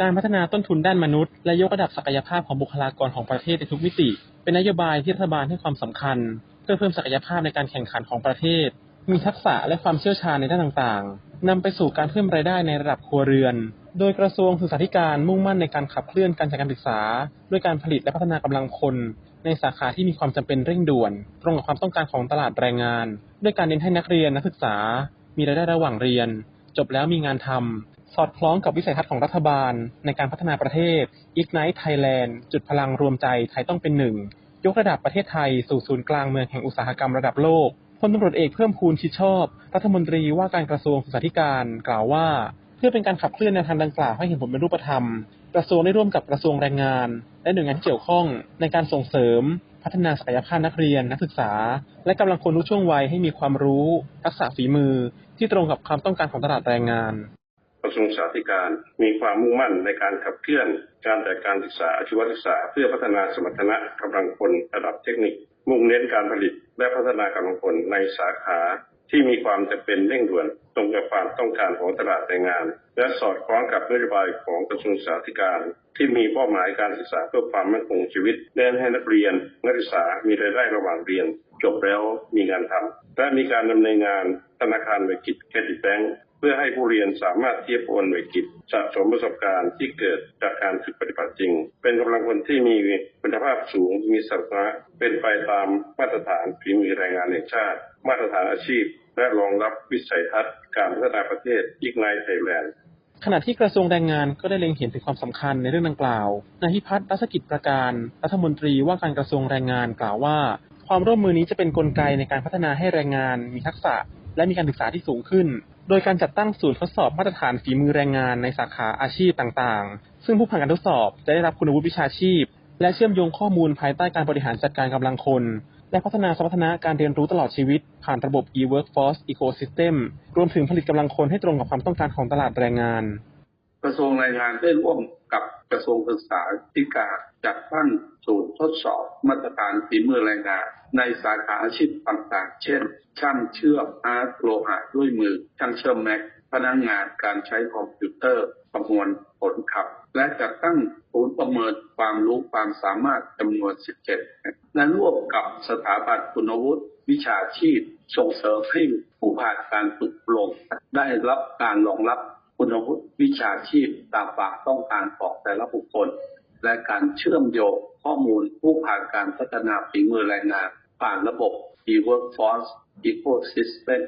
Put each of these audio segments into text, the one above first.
การพัฒนาต้นทุนด้านมนุษย์ และยกระดับศักยภาพของบุคลากรของประเทศในทุกมิติ เป็นนโยบายที่รัฐบาลให้ความสำคัญ เพื่อเพิ่มศักยภาพในการแข่งขันของประเทศ มีทักษะและความเชี่ยวชาญในด้านต่างๆนำไปสู่การเพิ่มรายได้ในระดับครัวเรือน โดยกระทรวงศึกษาธิการมุ่งมั่นในการขับเคลื่อนการจัดการศึกษา ด้วยการผลิตและพัฒนากำลังคน ในสาขาที่มีความจำเป็นเร่งด่วน ตรงกับความต้องการของตลาดแรงงาน ด้วยการเน้นให้นักเรียนนักศึกษา มีรายได้ระหว่างเรียน จบแล้วมีงานทำ สอดคล้องกับวิสัยทัศน์ของรัฐบาล ในการพัฒนาประเทศ Ignite Thailand จุดพลังรวมใจไทยต้องเป็นหนึ่ง ยกระดับประเทศไทยสู่ศูนย์กลางเมืองแห่งอุตสาหกรรมระดับโลกพลตำรวจเอกเพิ่มพูนชิดชอบ รัฐมนตรีว่าการกระทรวงศึกษาธิการกล่าวว่า เพื่อเป็นการขับเคลื่อนแนวทางดังกล่าวให้เห็นผลเป็นรูปธรรม กระทรวงได้ร่วมกับกระทรวงแรงงาน และหน่วยงานที่เกี่ยวข้อง ในการส่งเสริม พัฒนาศักยภาพนักเรียนนักศึกษา และกำลังคนทุกช่วงวัยให้มีความรู้ ทักษะฝีมือ ที่ตรงกับความต้องการของตลาดแรงงาน ระทรวงศึกษาธิการมีความมุ่งมั่นในการขับเคลื่อน การจัดการศึกษาอาชีวศึกษา เพื่อพัฒนาสมรรถนะกำลังคนระดับเทคนิค มุ่งเน้นการผลิตและพัฒนากำลังคนในสาขาที่มีความจำเป็นเร่งด่วนตรงกับความต้องการของตลาดแรงงาน และสอดคล้องกับนโยบายของกระทรวงศึกษาธิการ ที่มีเป้าหมายการศึกษาเพื่อความมั่นคงชีวิตเน้นให้นักเรียน นักศึกษามีรายได้ระหว่างเรียน จบแล้วมีงานทำและมีการดำเนินงานธนาคารเวกิจเครดิตแบงก์ ให้ผู้เรียนสามารถเทียบโอนหน่วยกิจสะสมประสบการณ์ที่เกิดจากการฝึกปฏิบัติจริง เป็นกำลังคนที่มีคุณภาพสูงมีสาระเป็นไปตามมาตรฐานฝีมือแรงงานแห่งชาติ มาตรฐานอาชีพ และรองรับวิสัยทัศน์การพัฒนาประเทศอีกในไทยแลนด์ขณะที่กระทรวงแรงงานก็ได้เล็งเห็นถึงความสำคัญในเรื่องดังกล่าวนายพิพัฒน์รัศกิจประการ รัฐมนตรีว่าการกระทรวงแรงงานกล่าวว่า ความร่วมมือนี้จะเป็นนกลไกในการพัฒนาให้แรงงานมีทักษะ และมีการศึกษาที่สูงขึ้น โดยการจัดตั้งศูนย์ทดสอบมาตรฐานฝีมือแรงงานในสาขาอาชีพต่างๆ ซึ่งผู้ผ่านการทดสอบจะได้รับคุณวุฒิวิชาชีพ และเชื่อมโยงข้อมูลภายใต้การบริหารจัดการกำลังคน และพัฒนาสมรรถนะการเรียนรู้ตลอดชีวิต ผ่านระบบ e-workforce ecosystem รวมถึงผลิตกำลังคนให้ตรงกับความต้องการของตลาดแรงงาน กระทรวงแรงงานได้ร่วมกับกระทรวงศึกษาธิการจัดตั้งศูนย์ทดสอบมาตรฐานฝีมือแรงงาน ในสาขาอาชีพต่างๆ เช่น ช่างเชื่อมอาร์ตโลหะด้วยมือ ช่างเชื่อมแม็ก พนักงานการใช้คอมพิวเตอร์ ประมวลผลขับ และจัดตั้งศูนย์ประเมินความรู้ความสามารถจำนวน 17แห่งและร่วมกับสถาบันคุณวุฒิวิชาชีพ ส่งเสริมให้ผู้ผ่านการฝึกอบรมได้รับการรองรับคุณวุฒิวิชาชีพตามความต้องการของแต่ละบุคคล และการเชื่อมโยงข้อมูลผู้ผ่านการพัฒนาฝีมือแรงงาน ผ่านระบบ e-workforce ecosystem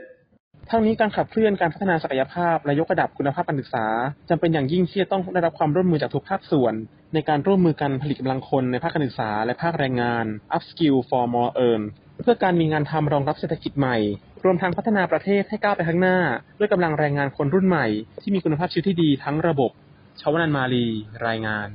ทั้งนี้การขับเคลื่อนการพัฒนาศักยภาพและยกระดับคุณภาพการศึกษาจำเป็นอย่างยิ่งที่จะต้องได้รับความร่วมมือจากทุกภาคส่วน ในการร่วมมือกันผลิตกำลังคนในภาคการศึกษาและภาคแรงงาน up skill for more earn เพื่อการมีงานทำรองรับเศรษฐกิจใหม่ รวมทั้งพัฒนาประเทศให้ก้าวไปข้างหน้า ด้วยกำลังแรงงานคนรุ่นใหม่ ที่มีคุณภาพชีวิตที่ดีทั้งระบบชาวนันมาลีรายงาน